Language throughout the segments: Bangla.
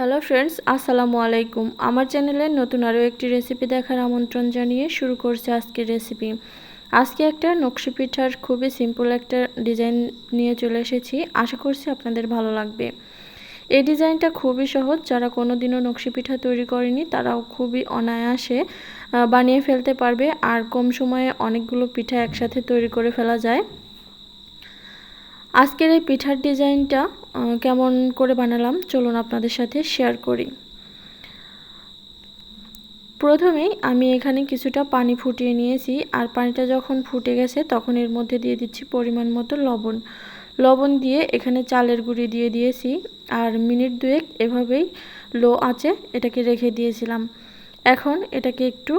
হ্যালো ফ্রেন্ডস, আসসালামু আলাইকুম। আমার চ্যানেলে নতুন আরও একটি রেসিপি দেখার আমন্ত্রণ জানিয়ে শুরু করছে আজকের রেসিপি। আজকে একটা নকশি পিঠার খুবই সিম্পল একটা ডিজাইন নিয়ে চলে এসেছি। আশা করছি আপনাদের ভালো লাগবে। এই ডিজাইনটা খুবই সহজ। যারা কোনো দিনও নকশি পিঠা তৈরি করেনি, তারাও খুবই অনায়াসে বানিয়ে ফেলতে পারবে। আর কম সময়ে অনেকগুলো পিঠা একসাথে তৈরি করে ফেলা যায়। আজকের এই পিঠার ডিজাইনটা কেমন করে বানালাম চলুন আপনাদের সাথে শেয়ার করি। প্রথমেই আমি এখানে কিছুটা পানি ফুটিয়ে নিয়েছি আর পানিটা যখন ফুটে গেছে তখন এর মধ্যে দিয়ে দিচ্ছি পরিমাণ মতো লবণ। লবণ দিয়ে এখানে চালের গুঁড়ি দিয়ে দিয়েছি আর মিনিট দুয়েক এভাবেই লো আছে এটাকে রেখে দিয়েছিলাম। এখন এটাকে একটু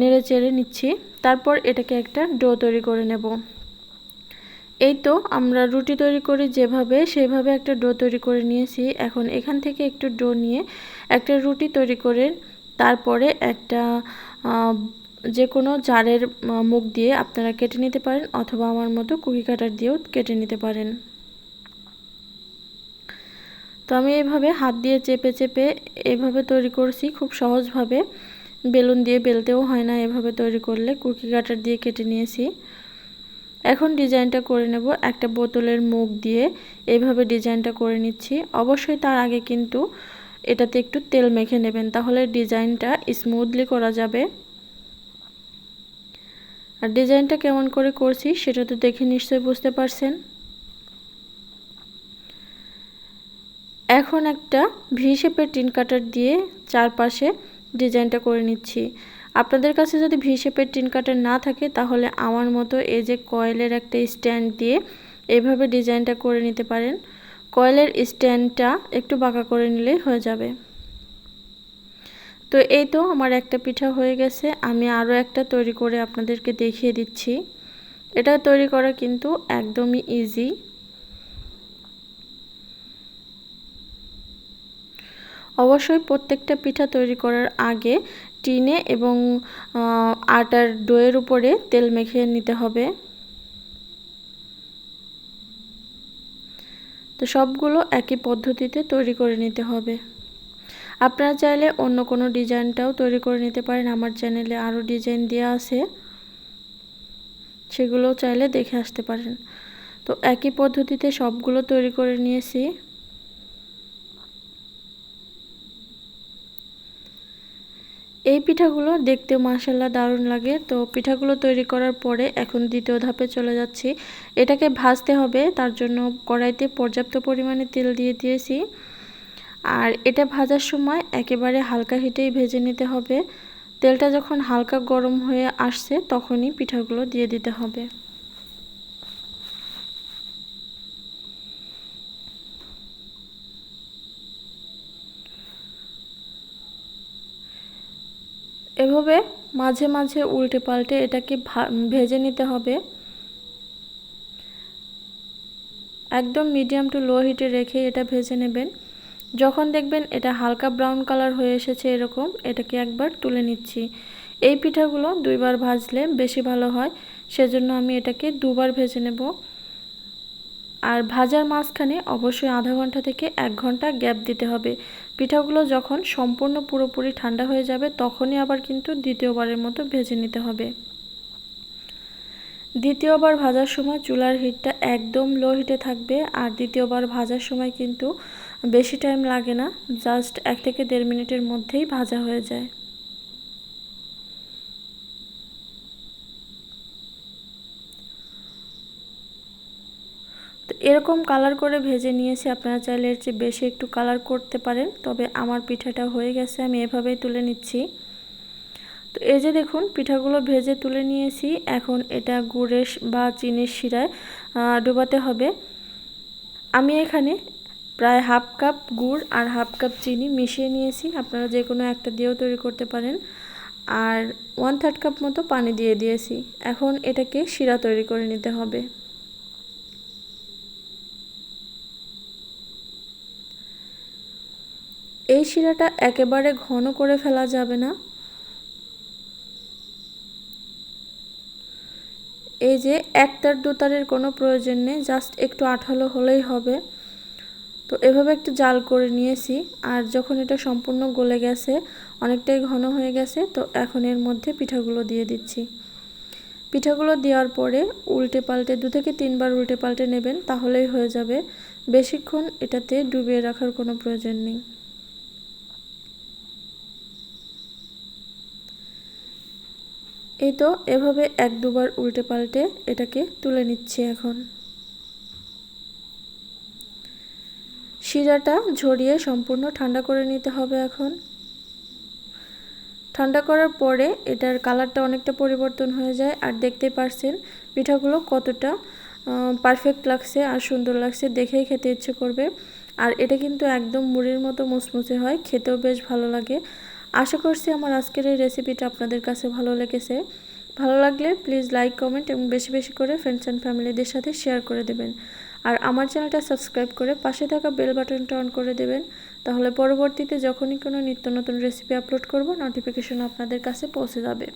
নেড়ে চেড়ে নিচ্ছি। তারপর এটাকে একটা ডো তৈরি করে নেব। এই তো, আমরা রুটি তৈরি করি যেভাবে সেভাবে একটা ডো তৈরি করে নিয়েছি। এখন এখান থেকে একটু ডো নিয়ে একটা রুটি তৈরি করে, তারপরে একটা যে কোনো জারের মুখ দিয়ে আপনারা কেটে নিতে পারেন অথবা আমার মতো কুকি কাটার দিয়েও কেটে নিতে পারেন। তো আমি এইভাবে হাত দিয়ে চেপে চেপে এভাবে তৈরি করছি খুব সহজভাবে। বেলুন দিয়ে বেলতেও হয় না এভাবে তৈরি করলে, কুকি কাটার দিয়ে কেটে নিয়েছি। এখন ডিজাইনটা করে নেব। একটা বোতলের মুখ দিয়ে এইভাবে ডিজাইনটা করে নিচ্ছি। অবশ্যই তার আগে কিন্তু এটাতে একটু তেল মেখে নেবেন, তাহলে ডিজাইনটা স্মুথলি করা যাবে। আর ডিজাইনটা কেমন করে করছি সেটা তো দেখে নিশ্চয়ই বুঝতে পারছেন। এখন একটা ভি শেপের টিন কাটার দিয়ে চারপাশে ডিজাইনটা করে নিচ্ছি। আপনাদের কাছে যদি ভি শেপের টিন কাটার না থাকে, তাহলে আমার মতো এই যে কয়েলের একটা স্ট্যান্ড দিয়ে এভাবে ডিজাইনটা করে নিতে পারেন। কয়েলের স্ট্যান্ডটা একটু বাঁকা করে নিলেই হয়ে যাবে। তো এই তো আমার একটা পিঠা হয়ে গেছে। আমি আরও একটা তৈরি করে আপনাদেরকে দেখিয়ে দিচ্ছি। এটা তৈরি করা কিন্তু একদমই ইজি অবশ্যই প্রত্যেকটা পিঠা তৈরি করার আগে টিনে এবং আটার ডোয়ের উপরে তেল মেখে নিতে হবে। তো সবগুলো একই পদ্ধতিতে তৈরি করে নিতে হবে। আপনারা চাইলে অন্য কোনো ডিজাইনটাও তৈরি করে নিতে পারেন। আমার চ্যানেলে আরও ডিজাইন দেওয়া আছে। সেগুলোও চাইলে দেখে আসতে পারেন। তো একই পদ্ধতিতে সবগুলো তৈরি করে নিয়েছি। এই পিঠাগুলো দেখতে মাসাল্লাহ দারুণ লাগে। তো পিঠাগুলো তৈরি করার পরে এখন দ্বিতীয় ধাপে চলে যাচ্ছি। এটাকে ভাজতে হবে, তার জন্য কড়াইতে পর্যাপ্ত পরিমাণে তেল দিয়ে দিয়েছি। আর এটা ভাজার সময় একেবারে হালকা হিটেই ভেজে নিতে হবে। তেলটা যখন হালকা গরম হয়ে আসছে, তখনই পিঠাগুলো দিয়ে দিতে হবে। এভাবে মাঝে মাঝে উল্টে পাল্টে এটাকে ভেজে নিতে হবে। একদম মিডিয়াম টু লো হিটে রেখে এটা ভেজে নেবেন। যখন দেখবেন এটা হালকা ব্রাউন কালার হয়ে এসেছে এরকম, এটাকে একবার তুলে নিচ্ছি। এই পিঠাগুলো দুইবার ভাজলে বেশি ভালো হয়, সেজন্য আমি এটাকে দুবার ভেজে নেব। আর ভাজার মাঝখানে অবশ্যই আধা ঘণ্টা থেকে এক ঘণ্টা গ্যাপ দিতে হবে। পিঠাগুলো যখন সম্পূর্ণ পুরোপুরি ঠান্ডা হয়ে যাবে, তখনই আবার কিন্তু দ্বিতীয়বারের মতো ভেজে নিতে হবে। দ্বিতীয়বার ভাজার সময় চুলার হিটটা একদম লো হিটে থাকবে আর দ্বিতীয়বার ভাজার সময় কিন্তু বেশি টাইম লাগে না, জাস্ট এক থেকে দেড় মিনিটের মধ্যেই ভাজা হয়ে যায় তো এরকম কালার করে ভেজে নিয়েছি, আপনারা চাইলে এর চেয়ে বেশি একটু কালার করতে পারেন। তবে আমার পিঠাটা হয়ে গেছে, আমি এভাবেই তুলে নিচ্ছি। তো এই যে দেখুন, পিঠাগুলো ভেজে তুলে নিয়েছি। এখন এটা গুড়ের বা চিনির শিরায় ডোবাতে হবে। আমি এখানে প্রায় হাফ কাপ গুড় আর হাফ কাপ চিনি মিশিয়ে নিয়েছি। আপনারা যে কোনো একটা দিয়েও তৈরি করতে পারেন। আর ওয়ান থার্ড কাপ মতো পানি দিয়ে দিয়েছি। এখন এটাকে শিরা তৈরি করে নিতে হবে। এই শিরাটা একেবারে ঘন করে ফেলা যাবে না। এই যে একতার দুতারের কোনো প্রয়োজন নেই, জাস্ট একটু আঠালো হলেই হবে। তো এভাবে একটু জাল করে নিয়েছি, আর যখন এটা সম্পূর্ণ গলে গেছে, অনেকটাই ঘন হয়ে গেছে, তো এখন এর মধ্যে পিঠাগুলো দিয়ে দিচ্ছি। পিঠাগুলো দেওয়ার পরে উল্টে পাল্টে, দু থেকে তিনবার উল্টে পাল্টে নেবেন, তাহলেই হয়ে যাবে। বেশিক্ষণ এটাতে ডুবিয়ে রাখার কোনো প্রয়োজন নেই। এই তো, এভাবে এক দুবার উল্টে পাল্টে এটাকে তুলে নিচ্ছি এখন। শিরাটা ঝরিয়ে সম্পূর্ণ ঠান্ডা করে নিতে হবে এখন। ঠান্ডা করার পরে এটার কালারটা অনেকটা পরিবর্তন হয়ে যায়, আর দেখতে পারছেন পিঠাগুলো কতটা পারফেক্ট লাগছে আর সুন্দর লাগছে, দেখেই খেতে ইচ্ছে করবে। আর এটা কিন্তু একদম মুড়ির মতো মুসমুসে হয়, খেতেও বেশ ভালো লাগে। আশা করছি আমার আজকের এই রেসিপিটা আপনাদের কাছে ভালো লেগেছে। ভালো লাগলে প্লিজ লাইক কমেন্ট এবং বেশি বেশি করে ফ্রেন্ডস অ্যান্ড ফ্যামিলিদের সাথে শেয়ার করে দেবেন। আর আমার চ্যানেলটা সাবস্ক্রাইব করে পাশে থাকা বেল বাটনটা অন করে দেবেন। তাহলে পরবর্তীতে যখনই কোনো নিত্য নতুন রেসিপি আপলোড করব নোটিফিকেশন আপনাদের কাছে পৌঁছে যাবে।